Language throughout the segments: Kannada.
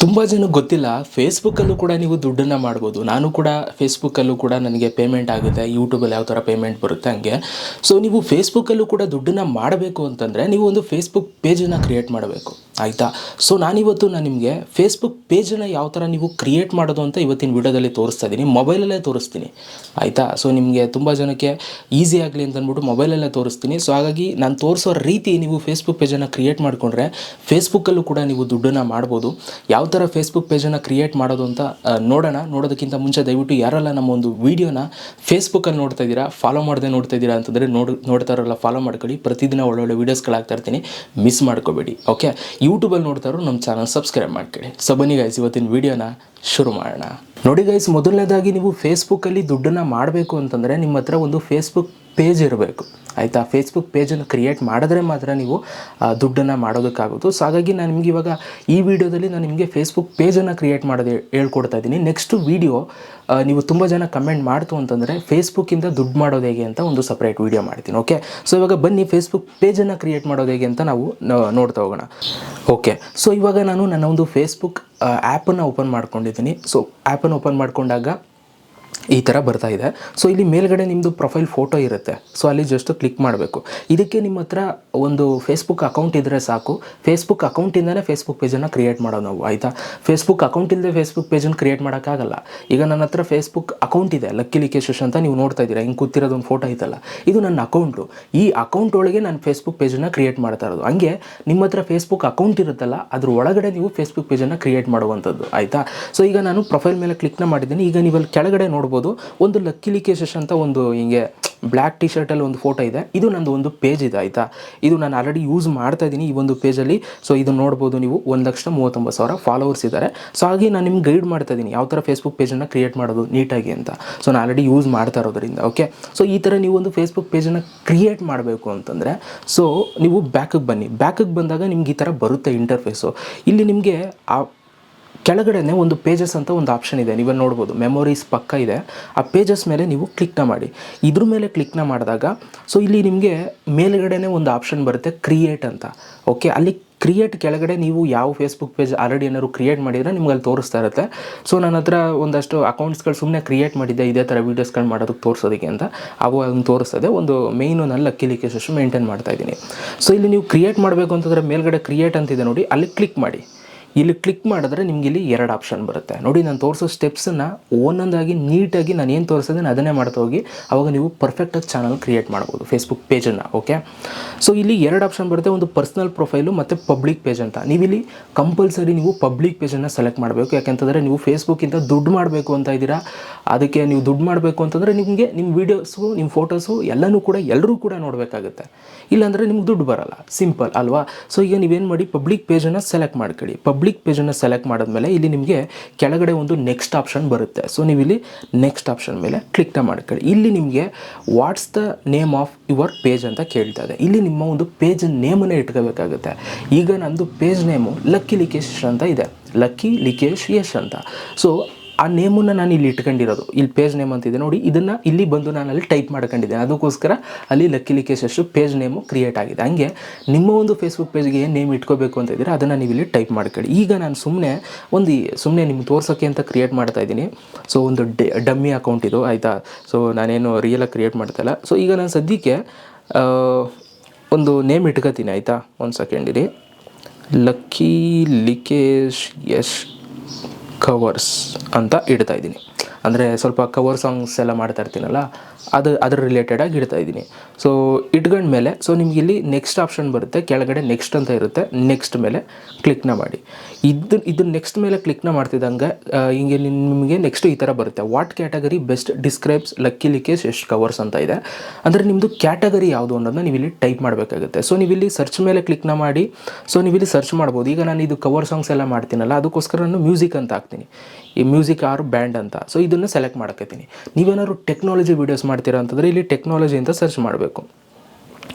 ತುಂಬ ಜನಕ್ಕೆ ಗೊತ್ತಿಲ್ಲ ಫೇಸ್ಬುಕ್ಕಲ್ಲೂ ಕೂಡ ನೀವು ದುಡ್ಡನ್ನು ಮಾಡ್ಬೋದು. ನಾನು ಕೂಡ ಫೇಸ್ಬುಕ್ಕಲ್ಲೂ ಕೂಡ ನನಗೆ ಪೇಮೆಂಟ್ ಆಗುತ್ತೆ ಯೂಟ್ಯೂಬಲ್ಲಿ ಯಾವ ಥರ ಪೇಮೆಂಟ್ ಬರುತ್ತೆ ಹಂಗೆ. ಸೊ ನೀವು ಫೇಸ್ಬುಕ್ಕಲ್ಲೂ ಕೂಡ ದುಡ್ಡನ್ನು ಮಾಡಬೇಕು ಅಂತಂದರೆ, ನೀವು ಒಂದು ಫೇಸ್ಬುಕ್ ಪೇಜನ್ನು ಕ್ರಿಯೇಟ್ ಮಾಡಬೇಕು. ಆಯಿತಾ? ಸೊ ನಾನಿವತ್ತು ನಾನು ನಿಮಗೆ ಫೇಸ್ಬುಕ್ ಪೇಜನ್ನು ಯಾವ ಥರ ನೀವು ಕ್ರಿಯೇಟ್ ಮಾಡೋದು ಅಂತ ಇವತ್ತಿನ ವಿಡಿಯೋದಲ್ಲಿ ತೋರಿಸ್ತಾ ಇದ್ದೀನಿ ಮೊಬೈಲಲ್ಲೇ ತೋರಿಸ್ತೀನಿ. ಆಯಿತಾ? ಸೊ ನಿಮಗೆ ತುಂಬ ಜನಕ್ಕೆ ಈಸಿ ಆಗಲಿ ಅಂತ ಅಂದ್ಬಿಟ್ಟು ಮೊಬೈಲಲ್ಲೇ ತೋರಿಸ್ತೀನಿ. ಸೊ ಹಾಗಾಗಿ ನಾನು ತೋರಿಸೋ ರೀತಿ ನೀವು ಫೇಸ್ಬುಕ್ ಪೇಜನ್ನು ಕ್ರಿಯೇಟ್ ಮಾಡಿಕೊಂಡ್ರೆ ಫೇಸ್ಬುಕ್ಕಲ್ಲೂ ಕೂಡ ನೀವು ದುಡ್ಡನ್ನು ಮಾಡ್ಬೋದು. ಯಾವ ಥರ ಫೇಸ್ಬುಕ್ ಪೇಜನ್ನು ಕ್ರಿಯೇಟ್ ಮಾಡೋದು ಅಂತ ನೋಡೋಣ. ನೋಡೋದಕ್ಕಿಂತ ಮುಂಚೆ ದಯವಿಟ್ಟು ಯಾರೆಲ್ಲ ನಮ್ಮ ಒಂದು ವೀಡಿಯೋನ ಫೇಸ್ಬುಕ್ಕಲ್ಲಿ ನೋಡ್ತಾ ಇದ್ದೀರಾ ಫಾಲೋ ಮಾಡದೆ ನೋಡ್ತಾ ಇದ್ದೀರಾ ಅಂತಂದರೆ ನೋಡ್, ನೋಡ್ತಾ ಇರೋಲ್ಲ ಫಾಲೋ ಮಾಡ್ಕೊಳ್ಳಿ. ಪ್ರತಿದಿನ ಒಳ್ಳೊಳ್ಳೆ ವೀಡಿಯೋಸ್ಗಳಾಗ್ತಾ ಇರ್ತೀನಿ. ಮಿಸ್ ಮಾಡ್ಕೋಬೇಡಿ. ಓಕೆ ಯೂಟ್ಯೂಬಲ್ಲಿ ನೋಡ್ತಾರೋ ನಮ್ಮ ಚಾನಲ್ ಸಬ್ಸ್ಕ್ರೈಬ್ ಮಾಡ್ಕೊಳ್ಳಿ. ಸೊ ಬನ್ನಿ ಗೈಸ್ ಇವತ್ತಿನ ವಿಡಿಯೋನ ಶುರು ಮಾಡೋಣ. ನೋಡಿ ಗೈಸ್ ಮೊದಲನೇದಾಗಿ ನೀವು ಫೇಸ್ಬುಕ್ಕಲ್ಲಿ ದುಡ್ಡನ್ನು ಮಾಡಬೇಕು ಅಂತಂದರೆ ನಿಮ್ಮ ಹತ್ರ ಒಂದು ಫೇಸ್ಬುಕ್ ಪೇಜ್ ಇರಬೇಕು, ಆಯಿತಾ? ಫೇಸ್ಬುಕ್ ಪೇಜನ್ನು ಕ್ರಿಯೇಟ್ ಮಾಡಿದ್ರೆ ಮಾತ್ರ ನೀವು ದುಡ್ಡನ್ನು ಮಾಡೋದಕ್ಕಾಗೋದು. ಸೊ ಹಾಗಾಗಿ ನಾನು ನಿಮಗೆ ಇವಾಗ ಈ ವಿಡಿಯೋದಲ್ಲಿ ನಾನು ನಿಮಗೆ ಫೇಸ್ಬುಕ್ ಪೇಜನ್ನು ಕ್ರಿಯೇಟ್ ಮಾಡೋದು ಹೇಳ್ಕೊಡ್ತಾ ಇದ್ದೀನಿ. ನೆಕ್ಸ್ಟ್ ವಿಡಿಯೋ ನೀವು ತುಂಬ ಜನ ಕಮೆಂಟ್ ಮಾಡ್ತು ಅಂತಂದರೆ ಫೇಸ್ಬುಕ್ಕಿಂದ ದುಡ್ಡು ಮಾಡೋದು ಹೇಗೆ ಅಂತ ಒಂದು ಸಪ್ರೇಟ್ ವಿಡಿಯೋ ಮಾಡ್ತೀನಿ ಓಕೆ ಸೊ ಇವಾಗ ಬನ್ನಿ ಫೇಸ್ಬುಕ್ ಪೇಜನ್ನು ಕ್ರಿಯೇಟ್ ಮಾಡೋದು ಹೇಗೆ ಅಂತ ನಾವು ನೋಡ್ತಾ ಹೋಗೋಣ. ಓಕೆ ಸೊ ಇವಾಗ ನಾನು ನನ್ನ ಒಂದು ಫೇಸ್ಬುಕ್ ಆ್ಯಪನ್ನು ಓಪನ್ ಮಾಡ್ಕೊಂಡಿದ್ದೀನಿ. ಸೊ ಆ್ಯಪನ್ನು ಓಪನ್ ಮಾಡ್ಕೊಂಡಾಗ ಈ ಥರ ಬರ್ತಾ ಇದೆ. ಸೊ ಇಲ್ಲಿ ಮೇಲ್ಗಡೆ ನಿಮ್ಮದು ಪ್ರೊಫೈಲ್ ಫೋಟೋ ಇರುತ್ತೆ. ಸೊ ಅಲ್ಲಿ ಜಸ್ಟ್ ಕ್ಲಿಕ್ ಮಾಡಬೇಕು. ಇದಕ್ಕೆ ನಿಮ್ಮ ಹತ್ರ ಒಂದು ಫೇಸ್ಬುಕ್ ಅಕೌಂಟ್ ಇದ್ದರೆ ಸಾಕು. ಫೇಸ್ಬುಕ್ ಅಕೌಂಟಿಂದನೇ ಫೇಸ್ಬುಕ್ ಪೇಜನ್ನು ಕ್ರಿಯೇಟ್ ಮಾಡೋದು ನಾವು, ಆಯಿತಾ? ಫೇಸ್ಬುಕ್ ಅಕೌಂಟ್ ಇಲ್ಲದೆ ಫೇಸ್ಬುಕ್ ಪೇಜನ್ನು ಕ್ರಿಯೇಟ್ ಮಾಡೋಕ್ಕಾಗಲ್ಲ ಈಗ ನನ್ನ ಹತ್ರ ಫೇಸ್ಬುಕ್ ಅಕೌಂಟ್ ಇದೆ ಲಕ್ಕಿ ಲಿಕೇಶಸ್ ಅಂತ ನೀವು ನೋಡ್ತಾ ಇದ್ದೀರಾ, ಹಿಂಗೆ ಕೂತಿರೋದು ಒಂದು ಫೋಟೋ ಐತಲ್ಲ. ಇದು ನನ್ನ ಅಕೌಂಟು ಈ ಅಕೌಂಟ್ ಒಳಗೆ ನಾನು ಫೇಸ್ಬುಕ್ ಪೇಜನ್ನು ಕ್ರಿಯೇಟ್ ಮಾಡ್ತಾ ಇರೋದು. ಹಂಗೆ ನಿಮ್ಮ ಹತ್ರ ಫೇಸ್ಬುಕ್ ಅಕೌಂಟ್ ಇರುತ್ತಲ್ಲ, ಅದ್ರ ಒಳಗಡೆ ನೀವು ಫೇಸ್ಬುಕ್ ಪೇಜನ್ನು ಕ್ರಿಯೇಟ್ ಮಾಡುವಂಥದ್ದು, ಆಯಿತಾ? ಸೊ ಈಗ ನಾನು ಪ್ರೊಫೈಲ್ ಮೇಲೆ ಕ್ಲಿಕ್ನ ಮಾಡಿದ್ದೀನಿ. ಈಗ ನೀವು ಅಲ್ಲಿ ಕೆಳಗಡೆ ನೋಡ್ಬೋದು. ಒಂದು ಲಕ್ಕಿ ಲಿಕೇಶಸ್ ಅಂತ ಒಂದು ಹಿಂಗೆ ಬ್ಲ್ಯಾಕ್ ಟಿ ಶರ್ಟಲ್ಲಿ ಒಂದು ಫೋಟೋ ಇದೆ. ಇದು ನಂದು ಒಂದು ಪೇಜ್ ಇದೆ, ಆಯಿತಾ? ಇದು ನಾನು ಆಲ್ರೆಡಿ ಯೂಸ್ ಮಾಡ್ತಾ ಇದ್ದೀನಿ ಈ ಒಂದು ಪೇಜಲ್ಲಿ ಸೊ ಇದು ನೋಡ್ಬೋದು ನೀವು ಒಂದು ಲಕ್ಷ ಮೂವತ್ತೊಂಬತ್ತು ಸಾವಿರ ಫಾಲೋವರ್ಸ್ ಇದ್ದಾರೆ. ಸೊ ಹಾಗೆ ನಾನು ನಿಮ್ಗೆ ಗೈಡ್ ಮಾಡ್ತಾ ಇದ್ದೀನಿ. ಯಾವ ಥರ ಫೇಸ್ಬುಕ್ ಪೇಜನ್ನು ಕ್ರಿಯೇಟ್ ಮಾಡೋದು ನೀಟಾಗಿ ಅಂತ. ಸೊ ನಾನು ಆಲ್ರೆಡಿ ಯೂಸ್ ಮಾಡ್ತಾ ಇರೋದ್ರಿಂದ ಓಕೆ ಸೊ ಈ ಥರ ನೀವು ಒಂದು ಫೇಸ್ಬುಕ್ ಪೇಜನ್ನು ಕ್ರಿಯೇಟ್ ಮಾಡಬೇಕು ಅಂತಂದರೆ ಸೊ ನೀವು ಬ್ಯಾಕಗೆ ಬನ್ನಿ. ಬ್ಯಾಕಗೆ ಬಂದಾಗ ನಿಮ್ಗೆ ಈ ಥರ ಬರುತ್ತೆ ಇಂಟರ್ಫೇಸು ಇಲ್ಲಿ ನಿಮಗೆ ಆ ಕೆಳಗಡೆನೆ ಒಂದು ಪೇಜಸ್ ಅಂತ ಒಂದು ಆಪ್ಷನ್ ಇದೆ. ನೀವು ನೋಡ್ಬೋದು. ಮೆಮೊರೀಸ್ ಪಕ್ಕ ಇದೆ. ಆ ಪೇಜಸ್ ಮೇಲೆ ನೀವು ಕ್ಲಿಕ್ನ ಮಾಡಿ. ಇದ್ರ ಮೇಲೆ ಕ್ಲಿಕ್ನ ಮಾಡಿದಾಗ ಸೊ ಇಲ್ಲಿ ನಿಮಗೆ ಮೇಲುಗಡೆನೇ ಒಂದು ಆಪ್ಷನ್ ಬರುತ್ತೆ ಕ್ರಿಯೇಟ್ ಅಂತ. ಓಕೆ ಅಲ್ಲಿ ಕ್ರಿಯೇಟ್ ಕೆಳಗಡೆ ನೀವು ಯಾವ ಫೇಸ್ಬುಕ್ ಪೇಜ್ ಆಲ್ರೆಡಿ ಏನಾದ್ರು ಕ್ರಿಯೇಟ್ ಮಾಡಿದರೆ ನಿಮ್ಗೆ ಅಲ್ಲಿ ತೋರಿಸ್ತಾ ಇರುತ್ತೆ. ಸೊ ನನ್ನ ಹತ್ರ ಒಂದಷ್ಟು ಅಕೌಂಟ್ಸ್ಗಳು ಸುಮ್ಮನೆ ಕ್ರಿಯೇಟ್ ಮಾಡಿದ್ದೆ, ಇದೇ ಥರ ವೀಡಿಯೋಸ್ಗಳು ಮಾಡೋದಕ್ಕೆ ತೋರಿಸೋದಕ್ಕೆ ಅಂತ. ಅವು ಅದನ್ನು ತೋರಿಸ್ತದೆ. ಒಂದು ಮೇಯ್ನು ನನ್ನ ಲಕ್ಕಿ ಲಿಕೇಶಸ್ ಮೇಂಟೈನ್ ಮಾಡ್ತಾ ಇದ್ದೀನಿ. ಸೊ ಇಲ್ಲಿ ನೀವು ಕ್ರಿಯೇಟ್ ಮಾಡಬೇಕು ಅಂತಂದರೆ ಮೇಲ್ಗಡೆ ಕ್ರಿಯೇಟ್ ಅಂತಿದೆ ನೋಡಿ. ಅಲ್ಲಿ ಕ್ಲಿಕ್ ಮಾಡಿ. ಇಲ್ಲಿ ಕ್ಲಿಕ್ ಮಾಡಿದ್ರೆ ನಿಮ್ಗೆ ಇಲ್ಲಿ ಎರಡು ಆಪ್ಷನ್ ಬರುತ್ತೆ. ನೋಡಿ, ನಾನು ತೋರಿಸೋ ಸ್ಟೆಪ್ಸನ್ನು ಒಂದೊಂದಾಗಿ ನೀಟಾಗಿ ನಾನು ಏನು ತೋರಿಸಿದ್ದೀನಿ ಅದನ್ನೇ ಮಾಡ್ತಾ ಹೋಗಿ ಅವಾಗ ನೀವು ಪರ್ಫೆಕ್ಟಾಗಿ ಚಾನಲ್ ಕ್ರಿಯೇಟ್ ಮಾಡ್ಬೋದು ಫೇಸ್ಬುಕ್ ಪೇಜನ್ನು ಓಕೆ ಸೊ ಇಲ್ಲಿ ಎರಡು ಆಪ್ಷನ್ ಬರುತ್ತೆ, ಒಂದು ಪರ್ಸ್ನಲ್ ಪ್ರೊಫೈಲು ಮತ್ತು ಪಬ್ಲಿಕ್ ಪೇಜ್ ಅಂತ. ನೀವಿಲ್ಲಿ ಕಂಪಲ್ಸರಿ ನೀವು ಪಬ್ಲಿಕ್ ಪೇಜನ್ನು ಸೆಲೆಕ್ಟ್ ಮಾಡಬೇಕು. ಯಾಕೆಂತಂದರೆ ನೀವು ಫೇಸ್ಬುಕ್ಕಿಂತ ದುಡ್ಡು ಮಾಡಬೇಕು ಅಂತ ಇದ್ದೀರಾ, ಅದಕ್ಕೆ ನೀವು ದುಡ್ಡು ಮಾಡಬೇಕು ಅಂತಂದರೆ ನಿಮಗೆ ನಿಮ್ಮ ವೀಡಿಯೋಸು ನಿಮ್ಮ ಫೋಟೋಸು ಎಲ್ಲನೂ ಕೂಡ ಎಲ್ಲರೂ ಕೂಡ ನೋಡಬೇಕಾಗುತ್ತೆ. ಇಲ್ಲಾಂದರೆ ನಿಮ್ಗೆ ದುಡ್ಡು ಬರಲ್ಲ. ಸಿಂಪಲ್ ಅಲ್ವಾ? ಸೊ ಈಗ ನೀವೇನು ಮಾಡಿ ಪಬ್ಲಿಕ್ ಪೇಜನ್ನು ಸೆಲೆಕ್ಟ್ ಮಾಡ್ಕೊಳ್ಳಿ. ಪಬ್ಲಿಕ್ ಪೇಜನ್ನು ಸೆಲೆಕ್ಟ್ ಮಾಡಿದ್ಮೇಲೆ ಇಲ್ಲಿ ನಿಮಗೆ ಕೆಳಗಡೆ ಒಂದು ನೆಕ್ಸ್ಟ್ ಆಪ್ಷನ್ ಬರುತ್ತೆ. ಸೊ ನೀವು ಇಲ್ಲಿ ನೆಕ್ಸ್ಟ್ ಆಪ್ಷನ್ ಮೇಲೆ ಕ್ಲಿಕ್ನ ಮಾಡ್ಕೊಳ್ಳಿ. ಇಲ್ಲಿ ನಿಮಗೆ what's the name of your page ಅಂತ ಕೇಳ್ತಾ ಇದೆ. ಇಲ್ಲಿ ನಿಮ್ಮ ಒಂದು ಪೇಜ್ ನೇಮನ್ನು ಇಟ್ಕೋಬೇಕಾಗುತ್ತೆ. ಈಗ ನಂದು ಪೇಜ್ ನೇಮು ಲಕ್ಕಿ ಲಿಕೇಶ್ ಅಂತ ಇದೆ. ಲಕ್ಕಿ ಲಿಕೇಶ್ ಯಶ್ ಅಂತ. ಸೊ ಆ ನೇಮನ್ನು ನಾನು ಇಲ್ಲಿ ಇಟ್ಕೊಂಡಿರೋದು. ಇಲ್ಲಿ ಪೇಜ್ ನೇಮ್ ಅಂತಿದೆ ನೋಡಿ, ಇದನ್ನು ಇಲ್ಲಿ ಬಂದು ನಾನು ಅಲ್ಲಿ ಟೈಪ್ ಮಾಡ್ಕೊಂಡಿದ್ದೇನೆ. ಅದಕ್ಕೋಸ್ಕರ ಅಲ್ಲಿ ಲಕ್ಕಿ ಲಿಕೇಶಸ್ಸು ಪೇಜ್ ನೇಮು ಕ್ರಿಯೇಟ್ ಆಗಿದೆ. ಹಂಗೆ ನಿಮ್ಮ ಒಂದು ಫೇಸ್ಬುಕ್ ಪೇಜ್ಗೆ ಏನು ನೇಮ್ ಇಟ್ಕೋಬೇಕು ಅಂತ ಇದ್ದರೆ, ಅದನ್ನು ನೀವು ಇಲ್ಲಿ ಟೈಪ್ ಮಾಡ್ಕೊಳ್ಳಿ. ಈಗ ನಾನು ಸುಮ್ಮನೆ ಒಂದು ಸುಮ್ಮನೆ ನಿಮ್ಗೆ ತೋರ್ಸೋಕ್ಕೆ ಅಂತ ಕ್ರಿಯೇಟ್ ಮಾಡ್ತಾ ಇದ್ದೀನಿ. ಸೊ ಒಂದು ಡಮ್ಮಿ ಅಕೌಂಟ್ ಇದು, ಆಯಿತಾ? ಸೊ ನಾನೇನು ರಿಯಲಾಗಿ ಕ್ರಿಯೇಟ್ ಮಾಡ್ತಾಯಿಲ್ಲ ಸೊ ಈಗ ನಾನು ಸದ್ಯಕ್ಕೆ ಒಂದು ನೇಮ್ ಇಟ್ಕೋತೀನಿ, ಆಯಿತಾ? ಒಂದು ಸೆಕೆಂಡ್ ಇರಿ. ಲಕ್ಕಿ ಲಿಕೇಶ್ ಯಶ್ ಕವರ್ಸ್ ಅಂತ ಇಡ್ತಾ ಇದ್ದೀನಿ. ಅಂದರೆ ಸ್ವಲ್ಪ ಕವರ್ ಸಾಂಗ್ಸ್ ಎಲ್ಲ ಮಾಡ್ತಾ ಇರ್ತೀನಲ್ಲ ಅದು, ಅದ್ರ ರಿಲೇಟೆಡಾಗಿ ಇಡ್ತಾ ಇದ್ದೀನಿ. ಸೊ ಇಟ್ಕೊಂಡ್ಮೇಲೆ ಸೊ ನಿಮ್ಗೆ ಇಲ್ಲಿ ನೆಕ್ಸ್ಟ್ ಆಪ್ಷನ್ ಬರುತ್ತೆ, ಕೆಳಗಡೆ ನೆಕ್ಸ್ಟ್ ಅಂತ ಇರುತ್ತೆ ನೆಕ್ಸ್ಟ್ ಮೇಲೆ ಕ್ಲಿಕ್ನ ಮಾಡಿ. ಇದು ಇದು ನೆಕ್ಸ್ಟ್ ಮೇಲೆ ಕ್ಲಿಕ್ನ ಮಾಡ್ತಿದ್ದಂಗೆ ಹಿಂಗೆ ನಿಮಗೆ ನೆಕ್ಸ್ಟ್ ಈ ಥರ ಬರುತ್ತೆ. What category best describes lucky Likesh ಎಷ್ಟು ಕವರ್ಸ್ ಅಂತ ಇದೆ. ಅಂದರೆ ನಿಮ್ಮದು ಕ್ಯಾಟಗರಿ ಯಾವುದು ಅನ್ನೋದನ್ನ ನೀವು ಇಲ್ಲಿ ಟೈಪ್ ಮಾಡಬೇಕಾಗುತ್ತೆ. ಸೊ ನೀವು ಇಲ್ಲಿ ಸರ್ಚ್ ಮೇಲೆ ಕ್ಲಿಕ್ನ ಮಾಡಿ ಸೊ ನೀವು ಇಲ್ಲಿ ಸರ್ಚ್ ಮಾಡ್ಬೋದು. ಈಗ ನಾನು ಇದು ಕವರ್ ಸಾಂಗ್ಸ್ ಎಲ್ಲ ಮಾಡ್ತೀನಲ್ಲ, ಅದಕ್ಕೋಸ್ಕರ ನಾನು ಮ್ಯೂಸಿಕ್ ಅಂತ ಹಾಕ್ತೀನಿ. ಈ ಮ್ಯೂಸಿಕ್ ಆರ್ ಬ್ಯಾಂಡ್ ಅಂತ. ಸೊ ಇದನ್ನು ಸೆಲೆಕ್ಟ್ ಮಾಡ್ಕೋತೀನಿ. ನೀವೇನಾದ್ರು ಟೆಕ್ನಾಲಜಿ ವೀಡಿಯೋಸ್ ಮಾಡ್ತೀರಾ ಅಂತಂದರೆ ಇಲ್ಲಿ ಟೆಕ್ನಾಲಜಿ ಅಂತ ಸರ್ಚ್ ಮಾಡಬೇಕು.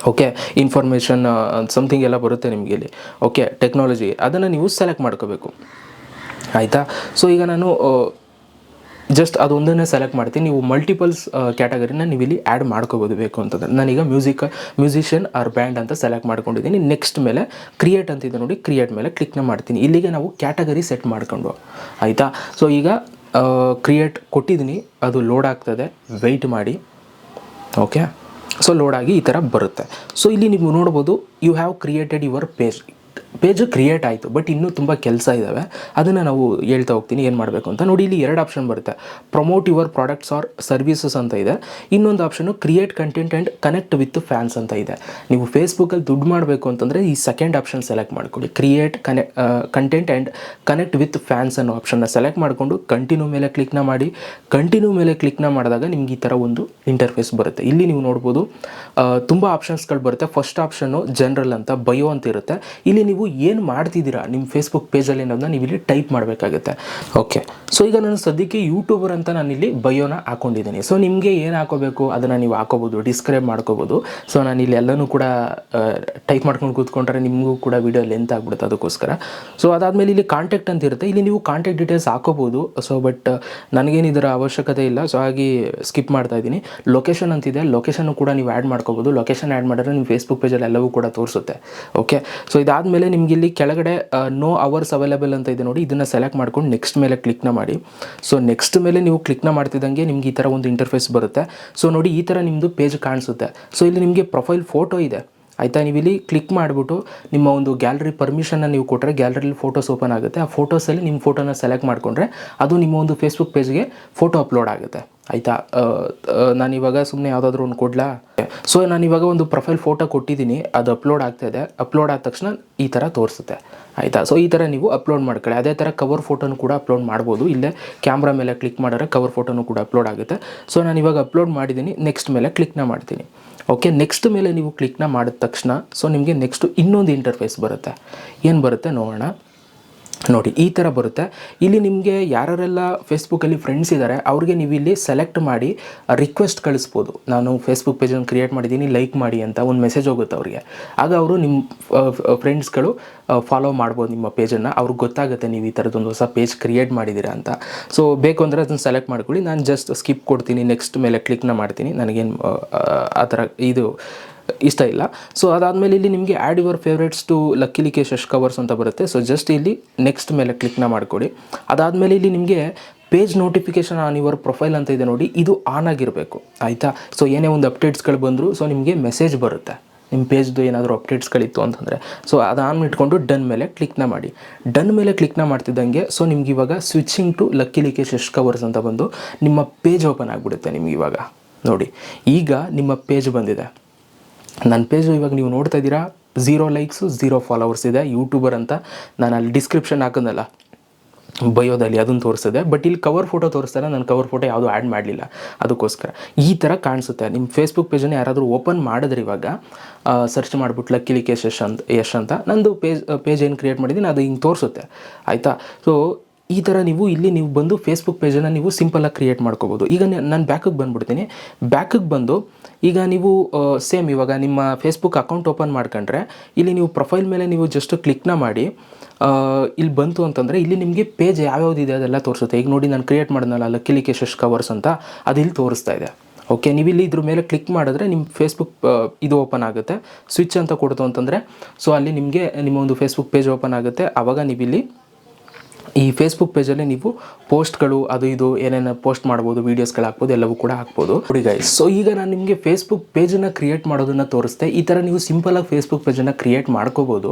ಓಕೆ ಇನ್ಫಾರ್ಮೇಷನ್ ಸಮಥಿಂಗ್ ಎಲ್ಲ ಬರುತ್ತೆ ನಿಮಗೆ ಇಲ್ಲಿ. ಓಕೆ ಟೆಕ್ನಾಲಜಿ ಅದನ್ನು ನೀವು ಸೆಲೆಕ್ಟ್ ಮಾಡ್ಕೋಬೇಕು. ಆಯಿತಾ? ಸೊ ಈಗ ನಾನು ಜಸ್ಟ್ ಅದೊಂದನ್ನೇ ಸೆಲೆಕ್ಟ್ ಮಾಡ್ತೀನಿ. ನೀವು ಮಲ್ಟಿಪಲ್ಸ್ ಕ್ಯಾಟಗರಿನ ನೀವು ಇಲ್ಲಿ ಆ್ಯಡ್ ಮಾಡ್ಕೋಬೋದು ಬೇಕು ಅಂತಂದರೆ. ನಾನೀಗ ಮ್ಯೂಸಿಕ್ ಮ್ಯೂಸಿಷಿಯನ್ ಆರ್ ಬ್ಯಾಂಡ್ ಅಂತ ಸೆಲೆಕ್ಟ್ ಮಾಡ್ಕೊಂಡಿದ್ದೀನಿ. ನೆಕ್ಸ್ಟ್ ಮೇಲೆ ಕ್ರಿಯೇಟ್ ಅಂತಿದೆ ನೋಡಿ ಕ್ರಿಯೇಟ್ ಮೇಲೆ ಕ್ಲಿಕ್ನ ಮಾಡ್ತೀನಿ. ಇಲ್ಲಿಗೆ ನಾವು ಕ್ಯಾಟಗರಿ ಸೆಟ್ ಮಾಡ್ಕೊಂಡು. ಆಯಿತಾ? ಸೊ ಈಗ ಕ್ರಿಯೇಟ್ ಕೊಟ್ಟಿದ್ದೀನಿ. ಅದು ಲೋಡ್ ಆಗ್ತದೆ. ವೆಯ್ಟ್ ಮಾಡಿ. ಓಕೆ ಸೊ ಲೋಡ್ ಆಗಿ ಈ ಥರ ಬರುತ್ತೆ. ಸೊ ಇಲ್ಲಿ ನೀವು ನೋಡ್ಬೋದು you have created your page page create ಆಯಿತು, ಬಟ್ ಇನ್ನೂ ತುಂಬ ಕೆಲಸ ಇದ್ದಾವೆ ಅದನ್ನು ನಾವು ಹೇಳ್ತಾ ಹೋಗ್ತೀನಿ, ಏನು ಮಾಡಬೇಕು ಅಂತ. ನೋಡಿ, ಇಲ್ಲಿ ಎರಡು ಆಪ್ಷನ್ ಬರುತ್ತೆ. Promote your products or services ಅಂತ ಇದೆ. ಇನ್ನೊಂದು option create content and connect with fans ಅಂತ ಇದೆ. ನೀವು ಫೇಸ್ಬುಕ್ಕಲ್ಲಿ ದುಡ್ಡು ಮಾಡಬೇಕು ಅಂತಂದರೆ ಈ ಸೆಕೆಂಡ್ ಆಪ್ಷನ್ ಸೆಲೆಕ್ಟ್ ಮಾಡ್ಕೊಳ್ಳಿ. Create ಕನೆ content and connect with fans ಅನ್ನೋ ಆಪ್ಷನ್ನ ಸೆಲೆಕ್ಟ್ ಮಾಡಿಕೊಂಡು ಕಂಟಿನ್ಯೂ ಮೇಲೆ ಕ್ಲಿಕ್ನ ಮಾಡಿ. ಕಂಟಿನ್ಯೂ ಮೇಲೆ ಕ್ಲಿಕ್ನ ಮಾಡಿದಾಗ ನಿಮ್ಗೆ ಈ ಥರ ಒಂದು ಇಂಟರ್ಫೇಸ್ ಬರುತ್ತೆ. ಇಲ್ಲಿ ನೀವು ನೋಡ್ಬೋದು ತುಂಬ ಆಪ್ಷನ್ಸ್ಗಳು ಬರುತ್ತೆ. ಫಸ್ಟ್ ಆಪ್ಷನ್ನು ಜನರಲ್ ಅಂತ ಬಯೋ ಅಂತ ಇರುತ್ತೆ. ಇಲ್ಲಿ ನೀವು ಏನು ಮಾಡ್ತಿದ್ದೀರಾ ನಿಮ್ಮ ಫೇಸ್ಬುಕ್ ಪೇಜಲ್ಲಿ ಅನ್ನೋದನ್ನ ನೀವು ಇಲ್ಲಿ ಟೈಪ್ ಮಾಡಬೇಕಾಗುತ್ತೆ. ಓಕೆ ಸೊ ಈಗ ನಾನು ಸದ್ಯಕ್ಕೆ ಯೂಟ್ಯೂಬರ್ ಅಂತ ನಾನು ಇಲ್ಲಿ ಬಯೋನ ಹಾಕೊಂಡಿದ್ದೀನಿ. ಸೊ ನಿಮಗೆ ಏನು ಹಾಕೋಬೇಕು? ಅದನ್ನು ನೀವು ಹಾಕೋಬೋದು ಡಿಸ್ಕ್ರೈಬ್ ಮಾಡ್ಕೋಬೋದು. ಸೊ ನಾನು ಇಲ್ಲಿ ಎಲ್ಲನೂ ಕೂಡ ಟೈಪ್ ಮಾಡ್ಕೊಂಡು ಕೂತ್ಕೊಂಡ್ರೆ ನಿಮಗೂ ಕೂಡ ವೀಡಿಯೋ ಲೆಂತ್ ಆಗ್ಬಿಡುತ್ತೆ ಅದಕ್ಕೋಸ್ಕರ. ಸೊ ಅದಾದಮೇಲೆ ಇಲ್ಲಿ ಕಾಂಟ್ಯಾಕ್ಟ್ ಅಂತ ಇರುತ್ತೆ. ಇಲ್ಲಿ ನೀವು ಕಾಂಟ್ಯಾಕ್ಟ್ ಡೀಟೇಲ್ಸ್ ಹಾಕೋಬೋದು. ಸೊ ಬಟ್ ನನಗೇನು ಇದರ ಅವಶ್ಯಕತೆ ಇಲ್ಲ. ಸೊ ಹಾಗೆ ಸ್ಕಿಪ್ ಮಾಡ್ತಾ ಇದ್ದೀನಿ. ಲೊಕೇಶನ್ ಅಂತಿದೆ ಲೊಕೇಶನ್ ಕೂಡ ನೀವು ಆ್ಯಡ್ ಮಾಡ್ಕೋಬೋದು. ಲೊಕೇಶನ್ ಆ್ಯಡ್ ಮಾಡಿದ್ರೆ ನಿಮ್ಮ ಫೇಸ್ಬುಕ್ ಪೇಜಲ್ಲಿ ಎಲ್ಲವೂ ಕೂಡ ತೋರಿಸುತ್ತೆ. ಓಕೆ ಸೊ ಇದಾದಮೇಲೆ ನಿಮಗೆ ಇಲ್ಲಿ ಕೆಳಗಡೆ ನೋ ಅವರ್ಸ್ ಅವೈಲೇಬಲ್ ಅಂತ ಇದೆ ನೋಡಿ. ಇದನ್ನು ಸೆಲೆಕ್ಟ್ ಮಾಡ್ಕೊಂಡು ನೆಕ್ಸ್ಟ್ ಮೇಲೆ ಕ್ಲಿಕ್ನ ಮಾಡಿ ಸೊ ನೆಕ್ಸ್ಟ್ ಮೇಲೆ ನೀವು ಕ್ಲಿಕ್ನ ಮಾಡ್ತಿದ್ದಂಗೆ ನಿಮ್ಗೆ ಈ ಥರ ಒಂದು ಇಂಟರ್ಫೇಸ್ ಬರುತ್ತೆ. ಸೊ ನೋಡಿ ಈ ಥರ ನಿಮ್ಮದು ಪೇಜ್ ಕಾಣಿಸುತ್ತೆ. ಸೊ ಇಲ್ಲಿ ನಿಮಗೆ ಪ್ರೊಫೈಲ್ ಫೋಟೋ ಇದೆ. ಆಯಿತಾ? ನೀವು ಇಲ್ಲಿ ಕ್ಲಿಕ್ ಮಾಡಿಬಿಟ್ಟು ನಿಮ್ಮ ಒಂದು ಗ್ಯಾಲರಿ ಪರ್ಮಿಷನ್ನ ನೀವು ಕೊಟ್ಟರೆ ಗ್ಯಾಲರಿಲಿ ಫೋಟೋಸ್ ಓಪನ್ ಆಗುತ್ತೆ. ಆ ಫೋಟೋಸಲ್ಲಿ ನಿಮ್ಮ ಫೋಟೋನ ಸೆಲೆಕ್ಟ್ ಮಾಡಿಕೊಂಡ್ರೆ ಅದು ನಿಮ್ಮ ಒಂದು ಫೇಸ್ಬುಕ್ ಪೇಜ್ಗೆ ಫೋಟೋ ಅಪ್ಲೋಡ್ ಆಗುತ್ತೆ. ಆಯಿತಾ? ನಾನಿವಾಗ ಸುಮ್ಮನೆ ಯಾವುದಾದ್ರೂ ಒಂದು ಕೊಡ್ಲಾ? ಸೊ ನಾನು ಇವಾಗ ಒಂದು ಪ್ರೊಫೈಲ್ ಫೋಟೋ ಕೊಟ್ಟಿದ್ದೀನಿ. ಅದು ಅಪ್ಲೋಡ್ ಆಗ್ತಾ ಇದೆ. ಅಪ್ಲೋಡ್ ಆದ ತಕ್ಷಣ ಈ ಥರ ತೋರಿಸುತ್ತೆ. ಆಯಿತಾ? ಸೊ ಈ ಥರ ನೀವು ಅಪ್ಲೋಡ್ ಮಾಡ್ಕೊಳ್ಳಿ. ಅದೇ ಥರ ಕವರ್ ಫೋಟೋನು ಕೂಡ ಅಪ್ಲೋಡ್ ಮಾಡ್ಬೋದು. ಇಲ್ಲೇ ಕ್ಯಾಮ್ರಾ ಮೇಲೆ ಕ್ಲಿಕ್ ಮಾಡಿದ್ರೆ ಕವರ್ ಫೋಟೋನು ಕೂಡ ಅಪ್ಲೋಡ್ ಆಗುತ್ತೆ. ಸೊ ನಾನು ಇವಾಗ ಅಪ್ಲೋಡ್ ಮಾಡಿದ್ದೀನಿ. ನೆಕ್ಸ್ಟ್ ಮೇಲೆ ಕ್ಲಿಕ್ನ ಮಾಡ್ತೀನಿ. ಓಕೆ ನೆಕ್ಸ್ಟ್ ಮೇಲೆ ನೀವು ಕ್ಲಿಕ್ನ ಮಾಡಿದ ತಕ್ಷಣ ಸೊ ನಿಮಗೆ ನೆಕ್ಸ್ಟು ಇನ್ನೊಂದು ಇಂಟರ್ಫೇಸ್ ಬರುತ್ತೆ. ಏನು ಬರುತ್ತೆ ನೋಡೋಣ. ನೋಡಿ, ಈ ಥರ ಬರುತ್ತೆ. ಇಲ್ಲಿ ನಿಮಗೆ ಯಾರೆಲ್ಲ ಫೇಸ್ಬುಕ್ಕಲ್ಲಿ ಫ್ರೆಂಡ್ಸ್ ಇದ್ದಾರೆ ಅವ್ರಿಗೆ ನೀವು ಇಲ್ಲಿ ಸೆಲೆಕ್ಟ್ ಮಾಡಿ ರಿಕ್ವೆಸ್ಟ್ ಕಳಿಸ್ಬೋದು. ನಾನು ಫೇಸ್ಬುಕ್ ಪೇಜನ್ನು ಕ್ರಿಯೇಟ್ ಮಾಡಿದ್ದೀನಿ ಲೈಕ್ ಮಾಡಿ ಅಂತ ಒಂದು ಮೆಸೇಜ್ ಹೋಗುತ್ತೆ ಅವ್ರಿಗೆ. ಆಗ ಅವರು ನಿಮ್ಮ ಫ್ರೆಂಡ್ಸ್ಗಳು ಫಾಲೋ ಮಾಡ್ಬೋದು ನಿಮ್ಮ ಪೇಜನ್ನು ಅವ್ರಿಗೆ ಗೊತ್ತಾಗುತ್ತೆ ನೀವು ಈ ಥರದ್ದೊಂದು ಹೊಸ ಪೇಜ್ ಕ್ರಿಯೇಟ್ ಮಾಡಿದ್ದೀರಾ ಅಂತ. ಸೊ ಬೇಕು ಅಂದರೆ ಅದನ್ನು ಸೆಲೆಕ್ಟ್ ಮಾಡ್ಕೊಳ್ಳಿ. ನಾನು ಜಸ್ಟ್ ಸ್ಕಿಪ್ ಕೊಡ್ತೀನಿ ನೆಕ್ಸ್ಟ್ ಮೇಲೆ ಕ್ಲಿಕ್ನ ಮಾಡ್ತೀನಿ. ನನಗೇನು, ಆ ಥರ ಇದು ಇಷ್ಟ ಇಲ್ಲ. ಸೊ ಅದಾದಮೇಲೆ ಇಲ್ಲಿ ನಿಮಗೆ add your favourites to lucky K ಶಶ್ ಕವರ್ಸ್ ಅಂತ ಬರುತ್ತೆ. ಸೊ ಜಸ್ಟ್ ಇಲ್ಲಿ ನೆಕ್ಸ್ಟ್ ಮೇಲೆ ಕ್ಲಿಕ್ನ ಮಾಡಿಕೊಡಿ. ಅದಾದಮೇಲೆ ಇಲ್ಲಿ ನಿಮಗೆ page notification on your profile ಅಂತ ಇದೆ ನೋಡಿ, ಇದು ಆನ್ ಆಗಿರಬೇಕು. ಆಯಿತಾ? ಸೊ ಏನೇ ಒಂದು ಅಪ್ಡೇಟ್ಸ್ಗಳು ಬಂದರೂ ಸೊ ನಿಮಗೆ ಮೆಸೇಜ್ ಬರುತ್ತೆ. ನಿಮ್ಮ ಪೇಜ್ದು ಏನಾದರೂ ಅಪ್ಡೇಟ್ಸ್ಗಳಿತ್ತು ಅಂತಂದರೆ. ಸೊ ಅದು ಆನ್ ಇಟ್ಕೊಂಡು ಡನ್ ಮೇಲೆ ಕ್ಲಿಕ್ನ ಮಾಡಿ. ಡನ್ ಮೇಲೆ ಕ್ಲಿಕ್ನ ಮಾಡ್ತಿದ್ದಂಗೆ ಸೊ ನಿಮ್ಗೆ ಇವಾಗ ಸ್ವಿಚಿಂಗ್ ಟು ಲಕ್ಕಿ ಲಿಕೆ ಶಶ್ ಕವರ್ಸ್ ಅಂತ ಬಂದು ನಿಮ್ಮ ಪೇಜ್ ಓಪನ್ ಆಗಿಬಿಡುತ್ತೆ ನಿಮ್ಗೆ ಇವಾಗ. ನೋಡಿ, ಈಗ ನಿಮ್ಮ ಪೇಜ್ ಬಂದಿದೆ. ನನ್ನ ಪೇಜು ಇವಾಗ ನೀವು ನೋಡ್ತಾ ಇದ್ದೀರಾ ಝೀರೋ ಲೈಕ್ಸು ಝೀರೋ ಫಾಲೋವರ್ಸ್ ಇದೆ ಯೂಟ್ಯೂಬರ್ ಅಂತ ನಾನು ಅಲ್ಲಿ ಡಿಸ್ಕ್ರಿಪ್ಷನ್ ಹಾಕೋದಲ್ಲ, ಬಯೋದಲ್ಲಿ ಅದನ್ನು ತೋರಿಸಿದೆ. ಬಟ್ ಇಲ್ಲಿ ಕವರ್ ಫೋಟೋ ತೋರಿಸ್ತಾರೆ, ನಾನು ಕವರ್ ಫೋಟೋ ಯಾವುದು ಆ್ಯಡ್ ಮಾಡಲಿಲ್ಲ, ಅದಕ್ಕೋಸ್ಕರ. ಈ ಥರ ಕಾಣಿಸುತ್ತೆ. ನಿಮ್ಮ ಫೇಸ್ಬುಕ್ ಪೇಜನ್ನು ಯಾರಾದರೂ ಓಪನ್ ಮಾಡಿದ್ರೆ ಇವಾಗ ಸರ್ಚ್ ಮಾಡಿಬಿಟ್ಟು ಲಕ್ಕಿಲಿ ಕೇಶ್ ಯಶ್ ಅಂತ ಯಶ್ ಅಂತ, ನಂದು ಪೇಜ್ ಪೇಜ್ ಏನು ಕ್ರಿಯೇಟ್ ಮಾಡಿದ್ದೀನಿ, ಅದು ಹಿಂಗೆ ತೋರಿಸುತ್ತೆ. ಆಯಿತಾ? ಸೊ ಈ ಥರ ನೀವು ಇಲ್ಲಿ ನೀವು ಬಂದು ಫೇಸ್ಬುಕ್ ಪೇಜನ್ನು ನೀವು ಸಿಂಪಲಾಗಿ ಕ್ರಿಯೇಟ್ ಮಾಡ್ಕೋಬೋದು. ಈಗ ನಾನು ಬ್ಯಾಕಿಗೆ ಬಂದುಬಿಡ್ತೀನಿ. ಬ್ಯಾಕಿಗೆ ಬಂದು ಈಗ ನೀವು ಸೇಮ್ ಇವಾಗ ನಿಮ್ಮ ಫೇಸ್ಬುಕ್ ಅಕೌಂಟ್ ಓಪನ್ ಮಾಡ್ಕೊಂಡ್ರೆ ಇಲ್ಲಿ ನೀವು ಪ್ರೊಫೈಲ್ ಮೇಲೆ ನೀವು ಜಸ್ಟ್ ಕ್ಲಿಕ್ನ ಮಾಡಿ ಇಲ್ಲಿ ಬಂತು ಅಂತಂದರೆ ಇಲ್ಲಿ ನಿಮಗೆ ಪೇಜ್ ಯಾವ್ಯಾವ್ದಿದೆ ಅದೆಲ್ಲ ತೋರಿಸುತ್ತೆ. ಈಗ ನೋಡಿ ನಾನು ಕ್ರಿಯೇಟ್ ಮಾಡಿದ್ನಲ್ಲ ಲಕ್ಕಿಲಿ ಕೇಶಸ್ ಕವರ್ಸ್ ಅಂತ, ಅದು ಇಲ್ಲಿ ತೋರಿಸ್ತಾ ಇದೆ. ಓಕೆ ನೀವು ಇಲ್ಲಿ ಇದ್ರ ಮೇಲೆ ಕ್ಲಿಕ್ ಮಾಡಿದ್ರೆ ನಿಮ್ಮ ಫೇಸ್ಬುಕ್ ಇದು ಓಪನ್ ಆಗುತ್ತೆ. ಸ್ವಿಚ್ ಅಂತ ಕೊಡ್ತು ಅಂತಂದರೆ ಸೊ ಅಲ್ಲಿ ನಿಮಗೆ, ನಿಮ್ಮ ಒಂದು ಫೇಸ್ಬುಕ್ ಪೇಜ್ ಓಪನ್ ಆಗುತ್ತೆ. ಆವಾಗ ನೀವು ಇಲ್ಲಿ ಈ ಫೇಸ್ಬುಕ್ ಪೇಜಲ್ಲಿ ನೀವು ಪೋಸ್ಟ್ಗಳು ಅದು ಇದು, ಏನೇನು ಪೋಸ್ಟ್ ಮಾಡ್ಬೋದು ವೀಡಿಯೋಸ್ಗಳು ಹಾಕ್ಬೋದು, ಎಲ್ಲವೂ ಕೂಡ ಹಾಕ್ಬೋದು. ನೋಡಿ ಸೊ ಈಗ ನಾನು ನಿಮಗೆ ಫೇಸ್ಬುಕ್ ಪೇಜನ್ನು ಕ್ರಿಯೇಟ್ ಮಾಡೋದನ್ನು ತೋರಿಸ್ತೆ. ಈ ಥರ ನೀವು ಸಿಂಪಲಾಗಿ ಫೇಸ್ಬುಕ್ ಪೇಜನ್ನು ಕ್ರಿಯೇಟ್ ಮಾಡ್ಕೋಬೋದು.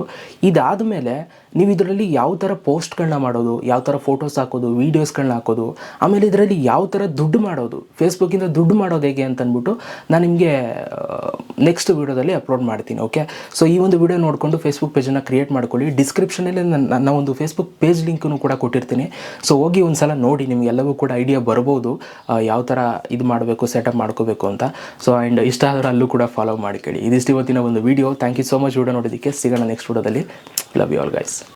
ಇದಾದ ಮೇಲೆ ನೀವು ಇದರಲ್ಲಿ ಯಾವ ಥರ ಪೋಸ್ಟ್ಗಳನ್ನ ಮಾಡೋದು, ಯಾವ ಥರ ಫೋಟೋಸ್ ಹಾಕೋದು, ವೀಡಿಯೋಸ್ಗಳನ್ನ ಹಾಕೋದು, ಆಮೇಲೆ ಇದರಲ್ಲಿ ಯಾವ ಥರ ದುಡ್ಡು ಮಾಡೋದು, ಫೇಸ್ಬುಕ್ಕಿಂದ ದುಡ್ಡು ಮಾಡೋದು ಹೇಗೆ ಅಂತ ಅಂದ್ಬಿಟ್ಟು ನಾನು ನಿಮಗೆ ನೆಕ್ಸ್ಟ್ ವೀಡಿಯೋದಲ್ಲಿ ಅಪ್ಲೋಡ್ ಮಾಡ್ತೀನಿ ಓಕೆ ಸೊ ಈ ಒಂದು ವಿಡಿಯೋ ನೋಡಿಕೊಂಡು ಫೇಸ್ಬುಕ್ ಪೇಜನ್ನು ಕ್ರಿಯೇಟ್ ಮಾಡ್ಕೊಳ್ಳಿ. ಡಿಸ್ಕ್ರಿಪ್ಷನಲ್ಲಿ ನನ್ನ ನನ್ನ ಒಂದು ಫೇಸ್ಬುಕ್ ಪೇಜ್ ಲಿಂಕನ್ನು ಕೂಡ ಕೊಟ್ಟಿರ್ತೀನಿ. ಸೊ ಹೋಗಿ ಒಂದು ಸಲ ನೋಡಿ, ನಿಮಗೆಲ್ಲವೂ ಕೂಡ ಐಡಿಯಾ ಬರ್ಬೋದು ಯಾವ ಥರ ಇದು ಮಾಡಬೇಕು ಸೆಟಪ್ ಮಾಡ್ಕೋಬೇಕು ಅಂತ. ಸೊ ಆ್ಯಂಡ್ ಇಷ್ಟ ಆದರೆ ಅಲ್ಲೂ ಕೂಡ ಫಾಲೋ ಮಾಡ್ಕೊಳ್ಳಿ ಇದಿಷ್ಟು ಇವತ್ತಿನ ಒಂದು video. Thank you so much video ನೋಡೋದಕ್ಕೆ ಸಿಗೋಣ ನೆಕ್ಸ್ಟ್ ವಿಡಿಯೋದಲ್ಲಿ. Love you all guys